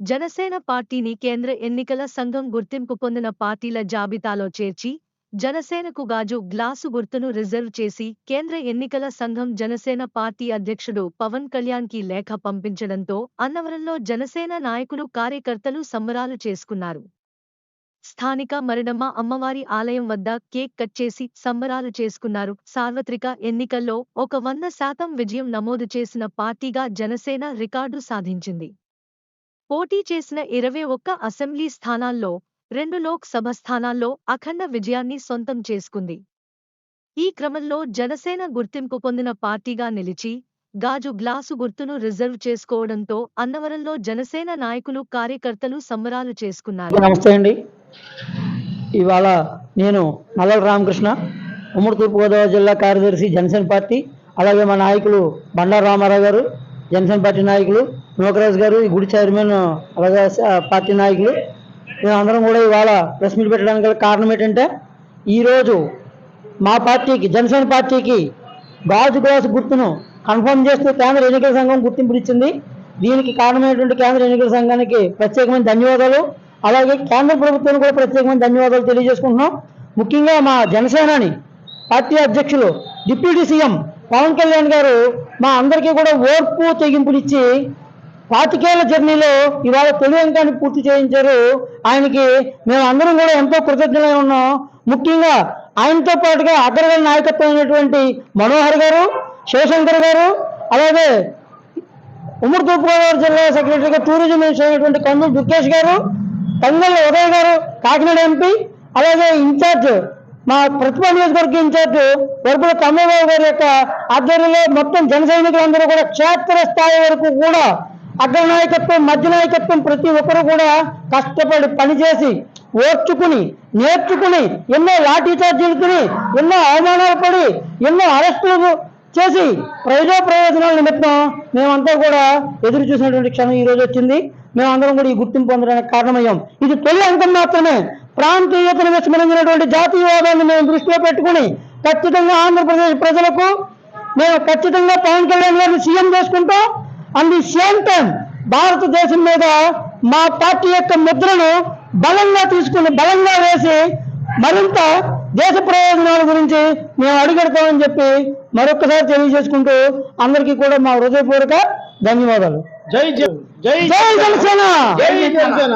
జనసేన పార్టీని కేంద్ర ఎన్నికల సంఘం గుర్తింపు పొందిన పార్టీల జాబితాలో చేర్చి జనసేనకు గాజు గ్లాసు గుర్తును రిజర్వ్ చేసి కేంద్ర ఎన్నికల సంఘం జనసేన పార్టీ అధ్యక్షుడు పవన్ కళ్యాణ్కి లేఖ పంపించడంతో అన్నవరంలో జనసేన నాయకులు కార్యకర్తలు సంబరాలు చేసుకున్నారు. స్థానిక మరణమ్మ అమ్మవారి ఆలయం వద్ద కేక్ కట్ చేసి సంబరాలు చేసుకున్నారు. సార్వత్రిక ఎన్నికల్లో ఒక వంద శాతం విజయం నమోదు చేసిన పార్టీగా జనసేన రికార్డు సాధించింది. పోటీ చేసిన ఇరవై ఒక్క అసెంబ్లీ స్థానాల్లో రెండు లోక్ సభ స్థానాల్లో అఖండ విజయాన్ని సొంతం చేసుకుంది. ఈ క్రమంలో జనసేన గుర్తింపు పొందిన పార్టీగా నిలిచి గాజు గ్లాసు గుర్తును రిజర్వ్ చేసుకోవడంతో అన్నవరంలో జనసేన నాయకులు కార్యకర్తలు సంబరాలు చేసుకున్నారు. నమస్తే అండి. ఇవాళ నేను మల్లల రామకృష్ణ ఉమ్మడి తూర్పుగోదావరి జిల్లా కార్యదర్శి జనసేన పార్టీ అలాగే మా నాయకులు బండారు రామారావు గారు జనసేన పార్టీ నాయకులు నోకరాజ్ గారు ఈ గుడి చైర్మన్ అలాగే పార్టీ నాయకులు మేమందరం కూడా ఇవాళ ప్రెస్ మీట్ పెట్టడానికి గల కారణం ఏంటంటే ఈరోజు మా పార్టీకి జనసేన పార్టీకి గాజు గ్లాసు గుర్తును కన్ఫర్మ్ చేస్తూ కేంద్ర ఎన్నికల సంఘం గుర్తింపునిచ్చింది దీనికి కారణమైనటువంటి కేంద్ర ఎన్నికల సంఘానికి ప్రత్యేకమైన ధన్యవాదాలు. అలాగే కేంద్ర ప్రభుత్వానికి కూడా ప్రత్యేకమైన ధన్యవాదాలు తెలియజేసుకుంటున్నాం. ముఖ్యంగా మా జనసేనని పార్టీ అధ్యక్షులు డిప్యూటీ సీఎం పవన్ కళ్యాణ్ గారు మా అందరికీ కూడా ఓర్పు తెగింపునిచ్చి పాతికేళ్ళ జర్నీలో ఇవాళ తొలి అంకాన్ని పూర్తి చేయించారు. ఆయనకి మేము అందరం కూడా ఎంతో కృతజ్ఞులై ఉన్నాం. ముఖ్యంగా ఆయనతో పాటుగా అగ్రగణ నాయకత్వం అయినటువంటి మనోహర్ గారు శివశంకర్ గారు అలాగే ఉమ్మడి తూర్పుగోదావరి జిల్లా సెక్రటరీగా టూరిజం మినిస్టర్ అయినటువంటి కందులు దుర్గేష్ గారు తంగళ్ళ ఉదయ్ గారు కాకినాడ ఎంపీ అలాగే ఇన్ఛార్జ్ మా ప్రతిభ నియోజకవర్గ ఇన్ఛార్జ్ వరపుల కమ్మబాబు గారి యొక్క ఆధ్వర్యంలో మొత్తం జన సైనికులందరూ కూడా క్షేత్ర స్థాయి వరకు కూడా అగ్ర నాయకత్వం మధ్య నాయకత్వం ప్రతి ఒక్కరు కూడా కష్టపడి పనిచేసి ఓర్చుకుని నేర్చుకుని ఎన్నో లాఠీ చార్జీలకుని ఎన్నో అవమానాలు పడి ఎన్నో అరెస్టులు చేసి ప్రజా ప్రయోజనాల నిమిత్తం మేమంతా కూడా ఎదురు చూసినటువంటి క్షణం ఈ రోజు వచ్చింది. మేమందరం కూడా ఈ గుర్తింపు పొందడానికి కారణమయ్యాం. ఇది తొలి అంకం మాత్రమే. ప్రాంతీయతను విస్మరించినటువంటి జాతీయవాదాన్ని మేము దృష్టిలో పెట్టుకుని ఖచ్చితంగా ఆంధ్రప్రదేశ్ ప్రజలకు మేము ఖచ్చితంగా పవన్ కళ్యాణ్ గారిని సీఎం చేసుకుంటాం అండ్ ది సేమ్ టైం భారతదేశం మీద మా పార్టీ యొక్క ముద్రను బలంగా తీసుకుని బలంగా వేసి మరింత దేశ ప్రయోజనాల గురించి మేము అడుగెడతామని చెప్పి మరొకసారి తెలియజేసుకుంటూ అందరికీ కూడా మా హృదయపూర్వక ధన్యవాదాలు. జై జై జై జై జనసేన! జై జనసేన!